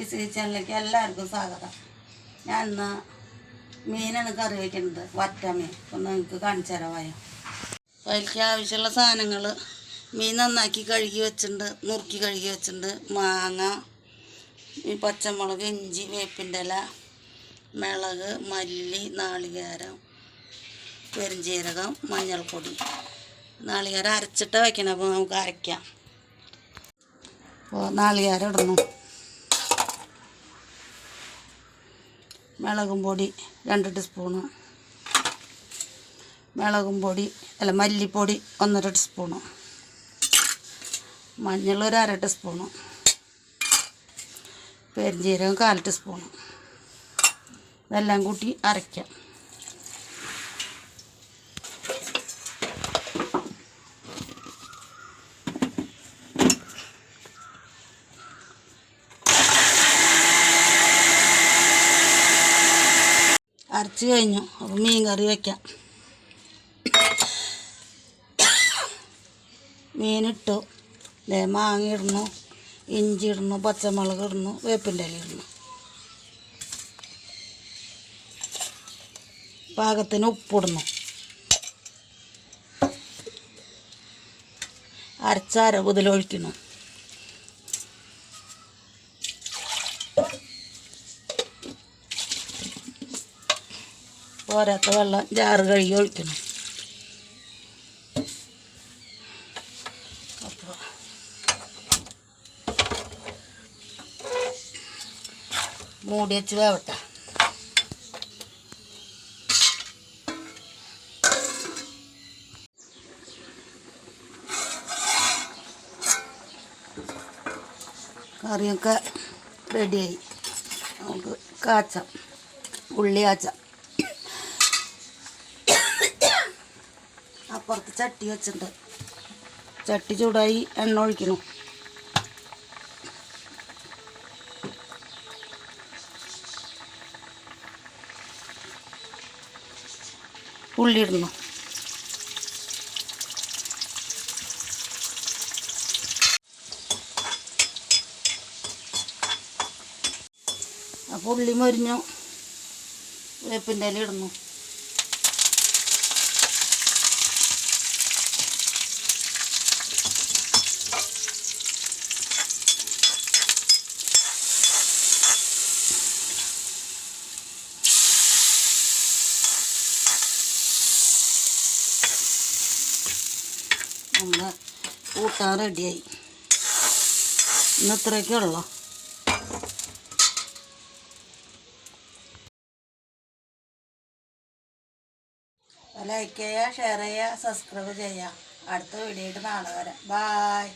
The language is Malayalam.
ഈ ചാനലിലേക്ക് എല്ലാവർക്കും സ്വാഗതം. ഞാൻ ഇന്ന് മീനാണ് കറി വയ്ക്കുന്നത് വറ്റ മീൻ ഒന്ന് നിങ്ങൾക്ക് കാണിച്ചു തരാം വായ. അപ്പോൾ അതിലേക്ക് ആവശ്യമുള്ള സാധനങ്ങൾ മീൻ നന്നാക്കി കഴുകി വെച്ചിട്ടുണ്ട് നുറുക്കി കഴുകി വെച്ചിട്ടുണ്ട്. മാങ്ങ ഈ പച്ചമുളക് ഇഞ്ചി വേപ്പിന്റെ ഇല മിളക് മല്ലി നാളികേരം പെരുംജീരകം മഞ്ഞൾപ്പൊടി. നാളികേരം അരച്ചിട്ട് വയ്ക്കണം അപ്പോൾ നമുക്ക് അരയ്ക്കാം. അപ്പോൾ നാളികേരം ഇടുന്നു മുളകും പൊടി രണ്ട് ടീസ്പൂണ്. മുളകും പൊടി അല്ല മല്ലിപ്പൊടി ഒന്നര ടീസ്പൂണ്. മഞ്ഞൾ ഒരു അര ടീസ്പൂണ്. പെരുംജീരകം കാൽ ടീസ്പൂണ്. ഇതെല്ലാം കൂട്ടി അരയ്ക്കാം. അരച്ച് കഴിഞ്ഞു. അപ്പം മീൻ കറി വയ്ക്കാം മീനിട്ടു. ദേ മാങ്ങ ഇടുന്നു. ഇഞ്ചി ഇടുന്നു. പച്ചമുളക് ഇടുന്നു. വേപ്പിന്റെ ഇല ഇടുന്നു. പാകത്തിന് ഉപ്പിടുന്നു അരച്ചാര ഇതിലൊഴിക്കുന്നു. പോരാത്ത വെള്ളം ജാറ് കഴുകി ഒഴിക്കണം അപ്പോൾ മൂടി വെച്ച് വേവട്ടെ. കറിയൊക്കെ റെഡിയായി നമുക്ക് കാച്ചാം. ഉള്ളി കാച്ചാം. അപ്പുറത്ത് ചട്ടി വെച്ചിട്ടുണ്ട്. ചട്ടി ചൂടായി എണ്ണ ഒഴിക്കണം. ഉള്ളി ഇടണം. അപ്പോൾ ഉള്ളി മൊരിഞ്ഞു. വേപ്പിന്റെ ഇല ഇടുന്നു നമ്മൾ കൂട്ടാൻ റെഡിയായി. ഇന്ന് ഇത്രയൊക്കെ ഉള്ളൂ? ലൈക്ക് ചെയ്യുക ഷെയർ ചെയ്യുക സബ്സ്ക്രൈബ് ചെയ്യുക. അടുത്ത വീഡിയോയിട്ട് നാളെ വരാം. ബായ്